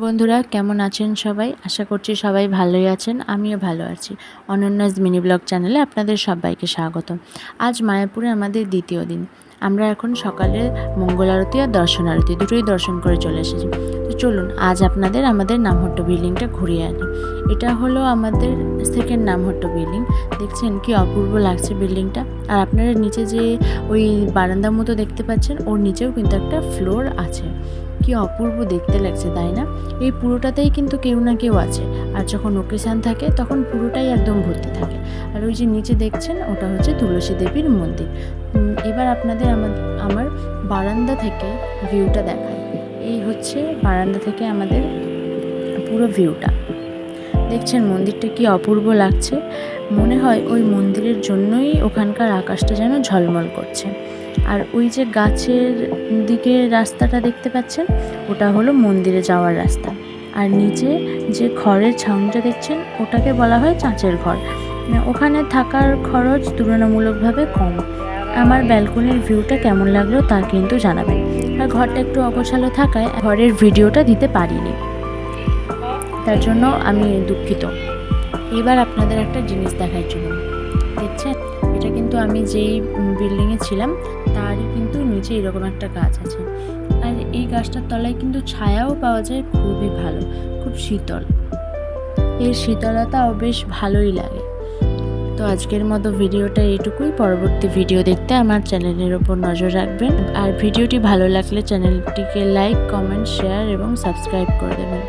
বন্ধুরা, কেমন আছেন সবাই? আশা করছি সবাই ভালোই আছেন, আমিও ভালো আছি। অনন্যাস মিনি ব্লগ চ্যানেলে আপনাদের সবাইকে স্বাগত। আজ মায়াপুরে আমাদের দ্বিতীয় দিন। আমরা এখন সকালে মঙ্গল আরতি আর দর্শন আরতি দুটোই দর্শন করে চলে এসেছি। তো চলুন, আজ আপনাদের আমাদের নামহট্ট বিল্ডিংটা ঘুরিয়ে আনি। এটা হলো আমাদের সেকেন্ড নামহট্ট বিল্ডিং। দেখছেন কি অপূর্ব লাগছে বিল্ডিংটা। আর আপনারা নিচে যে ওই বারান্দার মতো দেখতে পাচ্ছেন, ওর নিচেও কিন্তু একটা ফ্লোর আছে। কি অপূর্ব দেখতে লাগছে, তাই না? এই পুরোটাতেই কিন্তু কেউ না কেউ আছে। আর যখন ওকেশান থাকে, তখন পুরোটাই একদম ভর্তি থাকে। আর ওই যে নিচে দেখছেন, ওটা হচ্ছে তুলসী দেবীর মন্দির। এবার আপনাদের আমার আমার বারান্দা থেকে ভিউটা দেখাই। এই হচ্ছে বারান্দা থেকে আমাদের পুরো ভিউটা দেখছেন, মন্দিরটা কি অপূর্ব লাগছে। মনে হয় ওই মন্দিরের জন্যই ওখানকার আকাশটা যেন ঝলমল করছে। আর ওই যে গাছের দিকে রাস্তাটা দেখতে পাচ্ছেন, ওটা হলো মন্দিরে যাওয়ার রাস্তা। আর নিচে যে খড়ের ছাউনিটা দেখছেন, ওটাকে বলা হয় চাঁচের ঘর। ওখানে থাকার খরচ তুলনামূলকভাবে কম। আমার ব্যালকনির ভিউটা কেমন লাগল তা কিন্তু জানাবেন। আর ঘরটা একটু অগোছালো থাকায় ঘরের ভিডিওটা দিতে পারিনি। তার জন্য আমি দুঃখিত। এবার আপনাদের একটা জিনিস দেখার জন্য। দেখছেন? এটা কিন্তু আমি যেই বিল্ডিংয়ে ছিলাম, তারই কিন্তু নিচে এরকম একটা গাছ আছে। আর এই গাছটার তলায় কিন্তু ছায়াও পাওয়া যায়, খুবই ভালো, খুব শীতল। এর শীতলতাও বেশ ভালোই লাগে। তো আজকের মতো ভিডিওটা এইটুকুই পরবর্তী ভিডিও দেখতে আমার চ্যানেলের ওপর নজর রাখবেন। আর ভিডিওটি ভালো লাগলে চ্যানেলটিকে লাইক, কমেন্ট, শেয়ার এবং সাবস্ক্রাইব করে দেবেন।